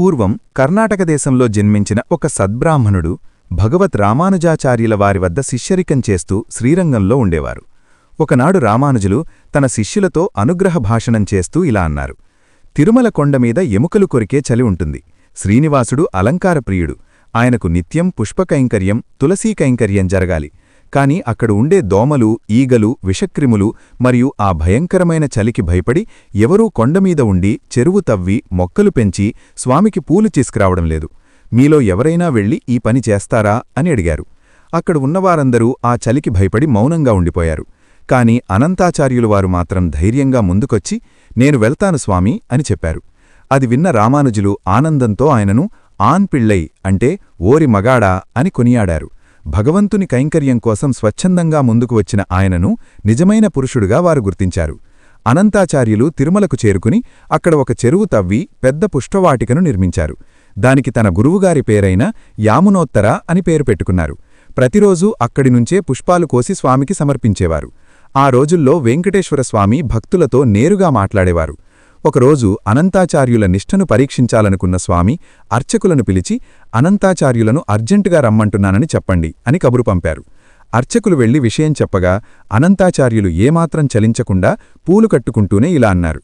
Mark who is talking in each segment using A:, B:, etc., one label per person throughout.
A: పూర్వం కర్ణాటక దేశంలో జన్మించిన ఒక సద్బ్రాహ్మణుడు భగవత్ రామానుజాచార్యుల వారి వద్ద శిష్యరికం చేస్తూ శ్రీరంగంలో ఉండేవారు. ఒకనాడు రామానుజులు తన శిష్యులతో అనుగ్రహ భాషణం చేస్తూ ఇలా అన్నారు. తిరుమల కొండమీద ఎముకలు కొరికే చలి ఉంటుంది. శ్రీనివాసుడు అలంకారప్రియుడు. ఆయనకు నిత్యం పుష్పకైంకర్యం తులసీకైంకర్యం జరగాలి. కాని అక్కడ ఉండే దోమలు ఈగలు విషక్రిములు మరియు ఆ భయంకరమైన చలికి భయపడి ఎవరూ కొండమీద ఉండి చెరువు తవ్వి మొక్కలు పెంచి స్వామికి పూలు తీసుకురావడం లేదు. మీలో ఎవరైనా వెళ్ళి ఈ పని చేస్తారా అని అడిగారు. అక్కడ ఉన్నవారందరూ ఆ చలికి భయపడి మౌనంగా ఉండిపోయారు. కాని అనంతాచార్యులు వారు మాత్రం ధైర్యంగా ముందుకొచ్చి నేను వెళ్తాను స్వామి అని చెప్పారు. అది విన్న రామానుజులు ఆనందంతో ఆయనను ఆన్ పిళ్ళై అంటే ఓరి మగాడా అని కొనియాడారు. భగవంతుని కైంకర్యం కోసం స్వచ్ఛందంగా ముందుకు వచ్చిన ఆయనను నిజమైన పురుషుడుగా వారు గుర్తించారు. అనంతాచార్యులు తిరుమలకు చేరుకుని అక్కడ ఒక చెరువు తవ్వి పెద్ద పుష్పవాటికను నిర్మించారు. దానికి తన గురువుగారి పేరైన యామునోత్తర అని పేరు పెట్టుకున్నారు. ప్రతిరోజూ అక్కడి నుంచే పుష్పాలు కోసి స్వామికి సమర్పించేవారు. ఆ రోజుల్లో వెంకటేశ్వర స్వామి భక్తులతో నేరుగా మాట్లాడేవారు. ఒకరోజు అనంతాచార్యుల నిష్ఠను పరీక్షించాలనుకున్న స్వామి అర్చకులను పిలిచి అనంతాచార్యులను అర్జెంటుగా రమ్మంటున్నానని చెప్పండి అని కబురు పంపారు. అర్చకులు వెళ్ళి విషయం చెప్పగా అనంతాచార్యులు ఏమాత్రం చలించకుండా పూలు కట్టుకుంటూనే ఇలా అన్నారు.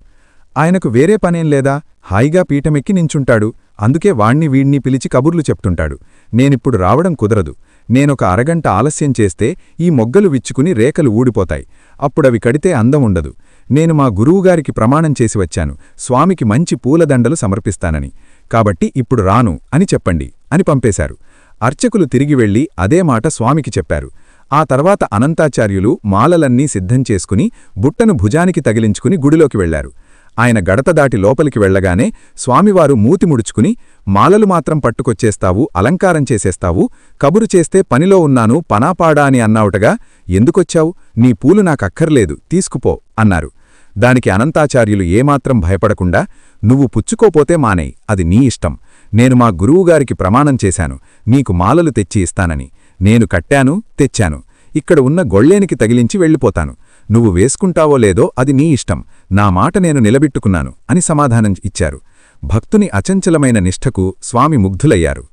A: ఆయనకు వేరే పనేం లేదా? హాయిగా పీఠమెక్కి నించుంటాడు. అందుకే వాణ్ణి వీణ్ణి పిలిచి కబుర్లు చెప్తుంటాడు. నేనిప్పుడు రావడం కుదరదు. నేనొక అరగంట ఆలస్యం చేస్తే ఈ మొగ్గలు విచ్చుకుని రేకలు ఊడిపోతాయి. అప్పుడవి కడితే అందం ఉండదు. నేను మా గురువుగారికి ప్రమాణం చేసి వచ్చాను. స్వామికి మంచి పూలదండలు సమర్పిస్తానని. కాబట్టి ఇప్పుడు రాను అని చెప్పండి అని పంపేశారు. అర్చకులు తిరిగి వెళ్ళి అదే మాట స్వామికి చెప్పారు. ఆ తర్వాత అనంతాచార్యులు మాలలన్నీ సిద్ధం చేసుకుని బుట్టను భుజానికి తగిలించుకుని గుడిలోకి వెళ్ళారు ఆయన గడత దాటి లోపలికి వెళ్ళగానే స్వామివారు మూతి ముడుచుకుని మాలలు మాత్రం పట్టుకొచ్చేస్తావు అలంకారం చేసేస్తావు కబురు చేస్తే పనిలో ఉన్నాను పనాపాడా అని అన్నావుటగా ఎందుకొచ్చావు? నీ పూలు నాకక్కర్లేదు తీసుకుపో అన్నారు. దానికి అనంతాచార్యులు ఏమాత్రం భయపడకుండా నువ్వు పుచ్చుకోపోతే మానేయ్ అది నీ ఇష్టం. నేను మా గురువుగారికి ప్రమాణం చేశాను. నీకు మాలలు తెచ్చి ఇస్తానని. నేను కట్టాను తెచ్చాను. ఇక్కడ ఉన్న గొళ్ళేనికి తగిలించి వెళ్ళిపోతాను. నువ్వు వేసుకుంటావో లేదో అది నీ ఇష్టం. నా మాట నేను నిలబెట్టుకున్నాను అని సమాధానం ఇచ్చారు. భక్తుని అచంచలమైన నిష్ఠకు స్వామి ముగ్ధులయ్యారు.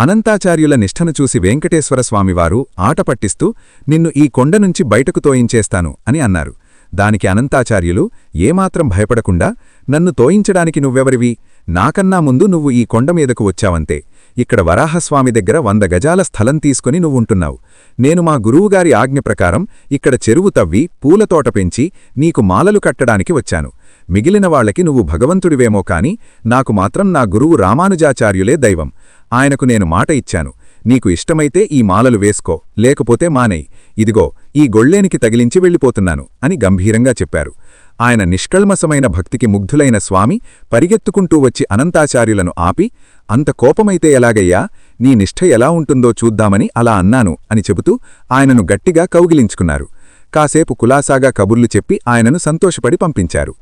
A: అనంతాచార్యుల నిష్ఠను చూసి వెంకటేశ్వరస్వామివారు ఆట పట్టిస్తూ నిన్ను ఈ కొండ నుంచి బయటకు తోయించేస్తాను అని అన్నారు. దానికి అనంతాచార్యులు ఏమాత్రం భయపడకుండా నన్ను తోయించడానికి నువ్వెవరివి? నాకన్నా ముందు నువ్వు ఈ కొండమీదకు వచ్చావంతే. ఇక్కడ వరాహస్వామి దగ్గర వంద గజాల స్థలం తీసుకుని నువ్వుంటున్నావు. నేను మా గురువుగారి ఆజ్ఞ ప్రకారం ఇక్కడ చెరువు తవ్వి పూలతోట పెంచి నీకు మాలలు కట్టడానికి వచ్చాను. మిగిలిన వాళ్ళకి నువ్వు భగవంతుడివేమో కాని నాకు మాత్రం నా గురువు రామానుజాచార్యులే దైవం. ఆయనకు నేను మాట ఇచ్చాను. నీకు ఇష్టమైతే ఈ మాలలు వేసుకో లేకపోతే మానేయి. ఇదిగో ఈ గొళ్ళేనికి తగిలించి వెళ్ళిపోతున్నాను అని గంభీరంగా చెప్పారు. ఆయన నిష్కల్మసమైన భక్తికి ముగ్ధులైన స్వామి పరిగెత్తుకుంటూ వచ్చి అనంతాచార్యులను ఆపి అంత కోపమైతే ఎలాగయ్యా? నీ నిష్ఠ ఎలా ఉంటుందో చూద్దామని అలా అన్నాను అని చెబుతూ ఆయనను గట్టిగా కౌగిలించుకున్నారు. కాసేపు కులాసాగా కబుర్లు చెప్పి ఆయనను సంతోషపడి పంపించారు.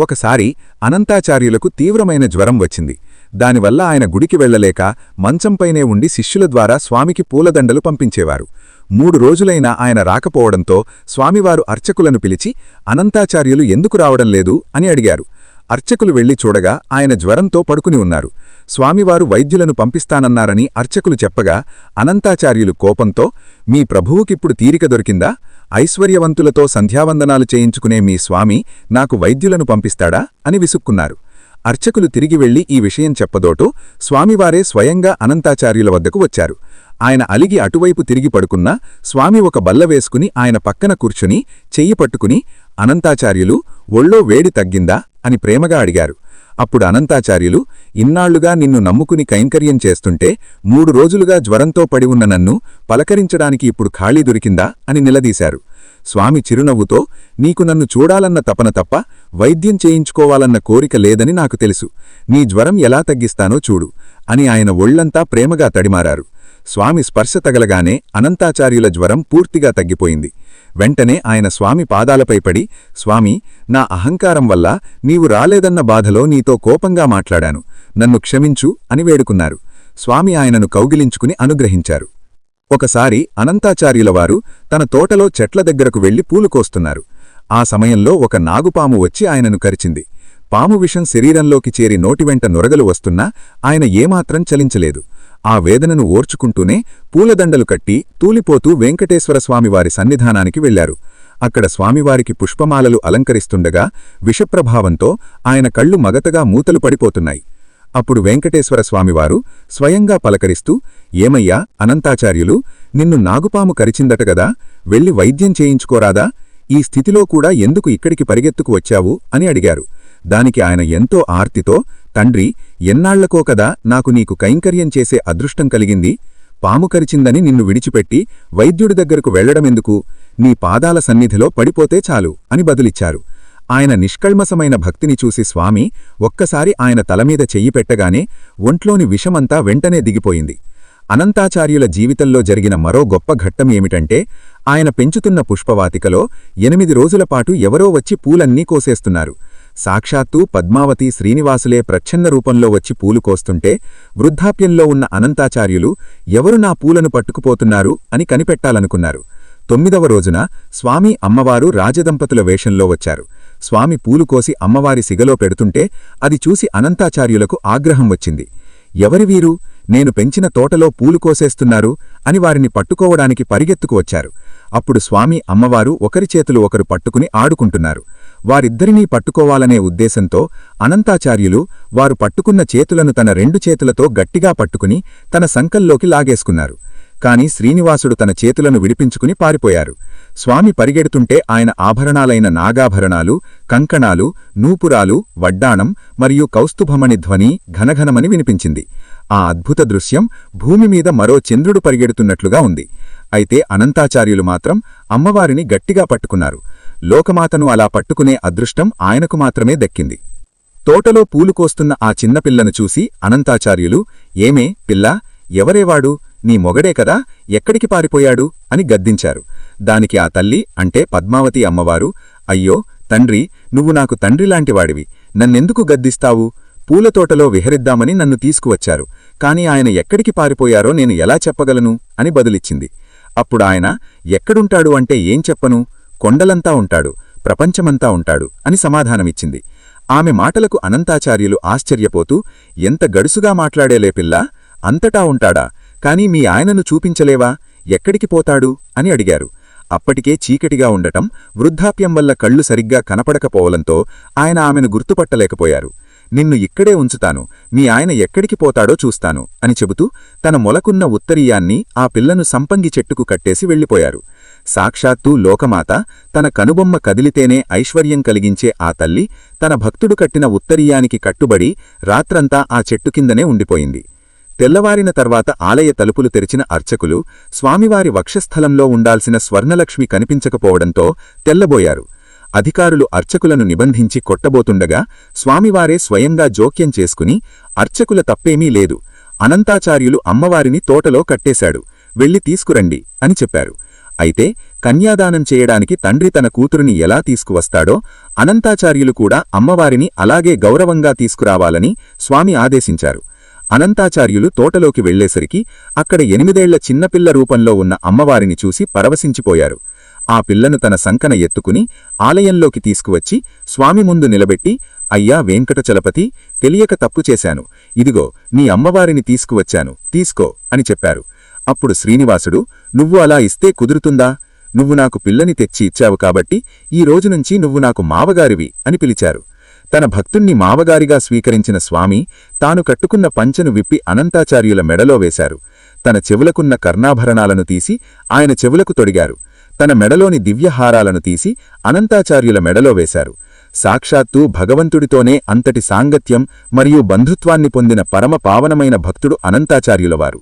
A: ఒకసారి అనంతాచార్యులకు తీవ్రమైన జ్వరం వచ్చింది. దానివల్ల ఆయన గుడికి వెళ్ళలేక మంచంపైనే ఉండి శిష్యుల ద్వారా స్వామికి పూలదండలు పంపించేవారు. మూడు రోజులైనా ఆయన రాకపోవడంతో స్వామివారు అర్చకులను పిలిచి అనంతాచార్యులు ఎందుకు రావడం లేదు? అని అడిగారు. అర్చకులు వెళ్ళి చూడగా ఆయన జ్వరంతో పడుకుని ఉన్నారు. స్వామివారు వైద్యులను పంపిస్తానన్నారని అర్చకులు చెప్పగా అనంతాచార్యులు కోపంతో మీ ప్రభువుకిప్పుడు తీరిక దొరికిందా? ఐశ్వర్యవంతులతో సంధ్యావందనాలు చేయించుకునే మీ స్వామి నాకు వైద్యులను పంపిస్తాడా? అని విసుక్కున్నారు. అర్చకులు తిరిగి వెళ్ళి ఈ విషయం చెప్పదోటూ స్వామివారే స్వయంగా అనంతాచార్యుల వద్దకు వచ్చారు. ఆయన అలిగి అటువైపు తిరిగి పడుకున్నా స్వామి ఒక బల్ల వేసుకుని ఆయన పక్కన కూర్చుని చెయ్యి పట్టుకుని అనంతాచార్యులు ఒళ్ళో వేడి తగ్గిందా? అని ప్రేమగా అడిగారు. అప్పుడు అనంతాచార్యులు ఇన్నాళ్ళుగా నిన్ను నమ్ముకుని కైంకర్యం చేస్తుంటే మూడు రోజులుగా జ్వరంతో పడి ఉన్న నన్ను పలకరించడానికి ఇప్పుడు ఖాళీ దొరికిందా? అని నిలదీశారు. స్వామి చిరునవ్వుతో నీకు నన్ను చూడాలన్న తపన తప్ప వైద్యం చేయించుకోవాలన్న కోరిక లేదని నాకు తెలుసు. నీ జ్వరం ఎలా తగ్గిస్తానో చూడు అని ఆయన ఒళ్ళంతా ప్రేమగా తడిమారారు. స్వామి స్పర్శ తగలగానే అనంతాచార్యుల జ్వరం పూర్తిగా తగ్గిపోయింది. వెంటనే ఆయన స్వామి పాదాలపై పడి స్వామి నా అహంకారం వల్ల నీవు రాలేదన్న బాధలో నీతో కోపంగా మాట్లాడాను. నన్ను క్షమించు అని వేడుకున్నారు. స్వామి ఆయనను కౌగిలించుకుని అనుగ్రహించారు. ఒకసారి అనంతాచార్యులవారు తన తోటలో చెట్ల దగ్గరకు వెళ్ళి పూలు కోస్తున్నారు. ఆ సమయంలో ఒక నాగుపాము వచ్చి ఆయనను కరిచింది.
B: పాము విషం శరీరంలోకి చేరి నోటివెంట నొరగలు వస్తున్నా ఆయన ఏమాత్రం చలించలేదు. ఆ వేదనను ఓర్చుకుంటూనే పూలదండలు కట్టి తూలిపోతూ వెంకటేశ్వర స్వామివారి సన్నిధానానికి వెళ్ళారు అక్కడ స్వామివారికి పుష్పమాలలు అలంకరిస్తుండగా విషప్రభావంతో ఆయన కళ్ళు మగతగా మూతలు పడిపోతున్నాయి. అప్పుడు వెంకటేశ్వర స్వామివారు స్వయంగా పలకరిస్తూ ఏమయ్యా అనంతాచార్యులు నిన్ను నాగుపాము కరిచిందటగదా వెళ్ళి వెళ్ళి వైద్యం చేయించుకోరాదా? ఈ స్థితిలో కూడా ఎందుకు ఇక్కడికి పరిగెత్తుకు వచ్చావు? అని అడిగారు. దానికి ఆయన ఎంతో ఆర్తితో తండ్రి ఎన్నాళ్ళకో కదా నాకు నీకు కైంకర్యం చేసే అదృష్టం కలిగింది. పాము కరిచిందని నిన్ను విడిచిపెట్టి వైద్యుడి దగ్గరకు వెళ్ళడమెందుకు నీ పాదాల సన్నిధిలో పడిపోతే చాలు అని బదులిచ్చారు. ఆయన నిష్కల్మసమైన భక్తిని చూసి స్వామి ఒక్కసారి ఆయన తలమీద చెయ్యి పెట్టగానే ఒంట్లోని విషమంతా వెంటనే దిగిపోయింది. అనంతాచార్యుల జీవితంలో జరిగిన మరో గొప్ప ఘట్టం ఏమిటంటే ఆయన పెంచుతున్న పుష్పవాతికలో ఎనిమిది రోజులపాటు ఎవరో వచ్చి పూలన్నీ కోసేస్తున్నారు. సాక్షాత్తూ పద్మావతి శ్రీనివాసులే ప్రచ్ఛన్న రూపంలో వచ్చి పూలు కోస్తుంటే వృద్ధాప్యంలో ఉన్న అనంతాచార్యులు ఎవరు నా పూలను పట్టుకుపోతున్నారు అని కనిపెట్టాలనుకున్నారు. తొమ్మిదవ రోజున స్వామి అమ్మవారు రాజదంపతుల వేషంలో వచ్చారు. స్వామి పూలు కోసి అమ్మవారి సిగలో పెడుతుంటే అది చూసి అనంతాచార్యులకు ఆగ్రహం వచ్చింది. ఎవరి వీరు? నేను పెంచిన తోటలో పూలు కోసేస్తున్నారు అని వారిని పట్టుకోవడానికి పరిగెత్తుకు వచ్చారు. అప్పుడు స్వామి అమ్మవారు ఒకరి చేతులు ఒకరు పట్టుకుని ఆడుకుంటున్నారు. వారిద్దరినీ పట్టుకోవాలనే ఉద్దేశంతో అనంతాచార్యులు వారు పట్టుకున్న చేతులను తన రెండు చేతులతో గట్టిగా పట్టుకుని తన సంకల్లోకి లాగేసుకున్నారు. కాని శ్రీనివాసుడు తన చేతులను విడిపించుకుని పారిపోయారు. స్వామి పరిగెడుతుంటే ఆయన ఆభరణాలైన నాగాభరణాలు కంకణాలు నూపురాలు వడ్డాణం మరియు కౌస్తుభమణి ధ్వని ఘనఘనమని వినిపించింది. ఆ అద్భుత దృశ్యం భూమిమీద మరో చంద్రుడు పరిగెడుతున్నట్లుగా ఉంది. అయితే అనంతాచార్యులు మాత్రం అమ్మవారిని గట్టిగా పట్టుకున్నారు. లోకమాతను అలా పట్టుకునే అదృష్టం ఆయనకు మాత్రమే దక్కింది. తోటలో పూలు కోస్తున్న ఆ చిన్నపిల్లను చూసి అనంతాచార్యులు ఏమే పిల్లా ఎవరేవాడు? నీ మొగడే కదా ఎక్కడికి పారిపోయాడు? అని గద్దించారు. దానికి ఆ తల్లి అంటే పద్మావతి అమ్మవారు అయ్యో తండ్రి నువ్వు నాకు తండ్రిలాంటివాడివి నన్నెందుకు గద్దిస్తావు? పూలతోటలో విహరిద్దామని నన్ను తీసుకువచ్చారు. కాని ఆయన ఎక్కడికి పారిపోయారో నేను ఎలా చెప్పగలను? అని బదులిచ్చింది. అప్పుడాయన ఎక్కడుంటాడు అంటే ఏం చెప్పను? కొండలంతా ఉంటాడు ప్రపంచమంతా ఉంటాడు అని సమాధానమిచ్చింది. ఆమె మాటలకు అనంతాచార్యులు ఆశ్చర్యపోతూ ఎంత గడుసుగా మాట్లాడేలే పిల్లా అంతటా ఉంటాడా? కాని మీ ఆయనను చూపించలేవా? ఎక్కడికి పోతాడు? అని అడిగారు. అప్పటికే చీకటిగా ఉండటం వృద్ధాప్యం వల్ల కళ్ళు సరిగ్గా కనపడకపోవలంతో ఆయన ఆమెను గుర్తుపట్టలేకపోయారు. నిన్ను ఇక్కడే ఉంచుతాను. మీ ఆయన ఎక్కడికి పోతాడో చూస్తాను అని చెబుతూ తన మొలకున్న ఉత్తరీయాన్ని ఆ పిల్లను సంపంగి చెట్టుకు కట్టేసి వెళ్ళిపోయారు. సాక్షాత్తూ లోకమాత తన కనుబొమ్మ కదిలితేనే ఐశ్వర్యం కలిగించే ఆ తల్లి తన భక్తుడు కట్టిన ఉత్తరీయానికి కట్టుబడి రాత్రంతా ఆ చెట్టు కిందనే ఉండిపోయింది. తెల్లవారిన తర్వాత ఆలయ తలుపులు తెరిచిన అర్చకులు స్వామివారి వక్షస్థలంలో ఉండాల్సిన స్వర్ణలక్ష్మి కనిపించకపోవడంతో తెల్లబోయారు. అధికారులు అర్చకులను నిబంధించి కొట్టబోతుండగా స్వామివారే స్వయంగా జోక్యం చేసుకుని అర్చకుల తప్పేమీ లేదు. అనంతాచార్యులు అమ్మవారిని తోటలో కట్టేశాడు. వెళ్ళి తీసుకురండి అని చెప్పారు. అయితే కన్యాదానం చేయడానికి తండ్రి తన కూతురుని ఎలా తీసుకువస్తాడో అనంతాచార్యులు కూడా అమ్మవారిని అలాగే గౌరవంగా తీసుకురావాలని స్వామి ఆదేశించారు. అనంతాచార్యులు తోటలోకి వెళ్ళేసరికి అక్కడ ఎనిమిదేళ్ళ చిన్నపిల్ల రూపంలో ఉన్న అమ్మవారిని చూసి పరవశించిపోయారు. ఆ పిల్లను తన సంకన ఎత్తుకుని ఆలయంలోకి తీసుకువచ్చి స్వామి ముందు నిలబెట్టి అయ్యా వెంకటచలపతి తెలియక తప్పు చేశాను. ఇదిగో నీ అమ్మవారిని తీసుకువచ్చాను. తీసుకో అని చెప్పారు. అప్పుడు శ్రీనివాసుడు నువ్వు అలా ఇస్తే కుదురుతుందా? నువ్వు నాకు పిల్లని తెచ్చి ఇచ్చావు కాబట్టి ఈ రోజునుంచి నువ్వు నాకు మావగారివి అని పిలిచారు. తన భక్తుణ్ణి మావగారిగా స్వీకరించిన స్వామి తాను కట్టుకున్న పంచెను విప్పి అనంతాచార్యుల మెడలో వేశారు. తన చెవులకున్న కర్ణాభరణాలను తీసి ఆయన చెవులకు తొడిగారు. తన మెడలోని దివ్యహారాలను తీసి అనంతాచార్యుల మెడలో వేశారు. సాక్షాత్తూ భగవంతుడితోనే అంతటి సాంగత్యం మరియు బంధుత్వాన్ని పొందిన పరమ పావనమైన భక్తుడు అనంతాచార్యులవారు.